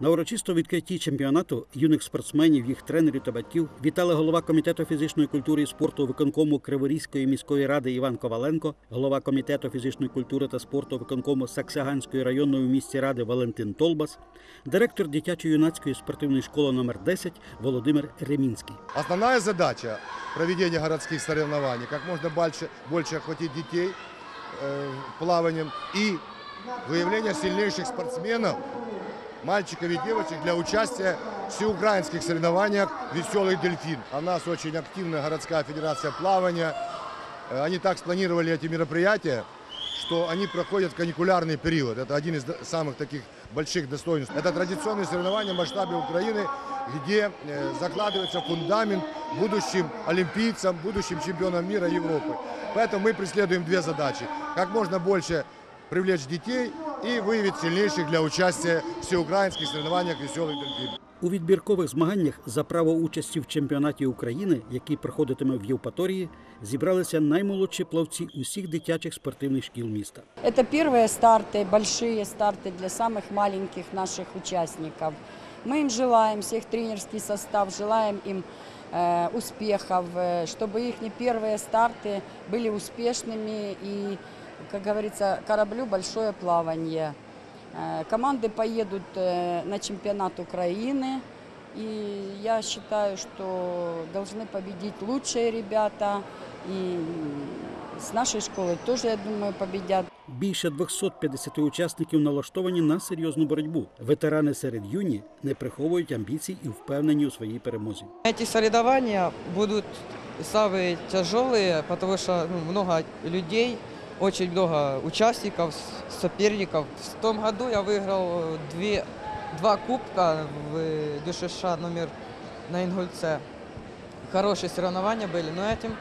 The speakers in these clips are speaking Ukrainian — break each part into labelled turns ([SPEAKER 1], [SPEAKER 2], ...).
[SPEAKER 1] На урочисто відкритті чемпіонату юних спортсменів, їх тренерів та батьків вітали голова комітету фізичної культури і спорту виконкому Криворізької міської ради Іван Коваленко, голова комітету фізичної культури та спорту виконкому Саксаганської районної місті ради Валентин Толбас, директор дитячо-юнацької спортивної школи номер 10 Володимир Ремінський.
[SPEAKER 2] Основная задача проведения городских соревнований, как можно больше, больше охватить детей э, плаванием и выявление сильнейших спортсменов, мальчиков и девочек для участия в всеукраинских соревнованиях «Веселый дельфин». А у нас очень активная городская федерация плавания. Э, Они так спланировали эти мероприятия, что они проходят каникулярный период. Это один из самых таких больших достоинств. Это традиционные соревнования в масштабе Украины, где э, закладывается фундамент будущим олимпийцам, будущим чемпионам мира Европы. Поэтому мы преследуем две задачи. Как можно больше привлечь детей и выявить сильнейших для участия в всеукраинских соревнованиях «Веселый дельфин».
[SPEAKER 1] У відбіркових змаганнях за право участі в чемпіонаті України, який проходитиме в Євпаторії, зібралися наймолодші плавці усіх дитячих спортивних шкіл міста.
[SPEAKER 3] Это первые старты, большие старты для самых маленьких наших участников. Мы им желаем, всех тренерский состав, желаем им э, успехов, э, чтобы их первые старты были успешными и, как говорится, кораблю большое плавание. Э, команды поедут э, на чемпионат Украины, и я считаю, что должны победить лучшие ребята, и с нашей школы тоже, я думаю, победят.
[SPEAKER 1] Більше 250 учасників налаштовані на серйозну боротьбу. Ветерани серед юні не приховують амбіцій і впевнені у своїй перемозі.
[SPEAKER 4] Эти соревнования будут самые тяжелые, потому что ну, много людей, очень много участников, с- соперников. В том году я выиграл э, две, два кубка в ДЮШШ номер на Ингульце. Хорошие соревнования были, но этим,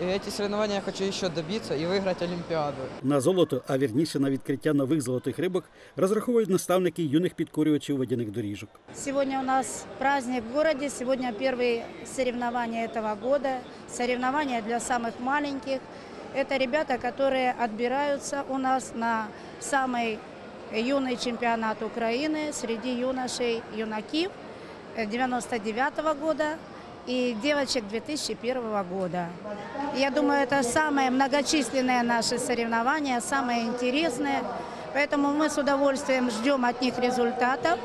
[SPEAKER 4] и эти соревнования я хочу еще добиться и выиграть Олимпиаду.
[SPEAKER 1] На золото, а вірніше на відкриття нових золотих рибок, розраховують наставники юних підкорювачів водяних доріжок.
[SPEAKER 5] Сегодня у нас праздник в городе, сегодня первые соревнования этого года, соревнования для самых маленьких. Это ребята, которые отбираются у нас на самый юный чемпионат Украины среди юношей, юнаків 99 года и девочек 2001 года. Я думаю, это самые многочисленные наши соревнования, самые интересные. Поэтому мы с удовольствием ждем от них результатов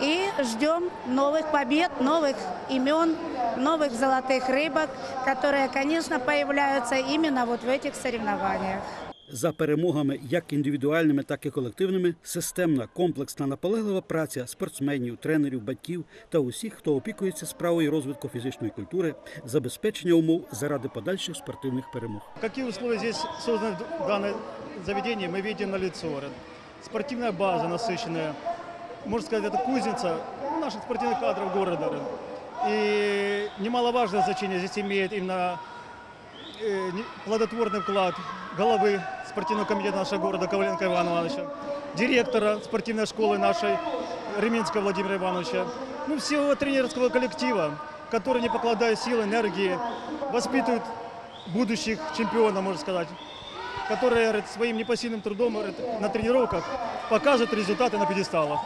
[SPEAKER 5] и ждем новых побед, новых имен, новых золотых рыбок, которые, конечно, появляются именно вот в этих соревнованиях.
[SPEAKER 1] За перемогами як індивідуальними, так і колективними, системна, комплексна, наполеглива праця спортсменів, тренерів, батьків та усіх, хто опікується справою розвитку фізичної культури, забезпечення умов заради подальших спортивних перемог.
[SPEAKER 6] Какие условия здесь созданы в данном заведении, мы видим на лицо. Спортивная база насыщенная. Можно сказать, это кузница наших спортивных кадров города. И немаловажное значение здесь имеет именно э, плодотворный вклад головы спортивного комитета нашего города Коваленко Ивана Ивановича, директора спортивной школы нашей Реминского Владимира Ивановича, ну, всего тренерского коллектива, который, не покладая сил, энергии, воспитывает будущих чемпионов, можно сказать, которые своим непосильным трудом на тренировках показывают результаты на пьедесталах.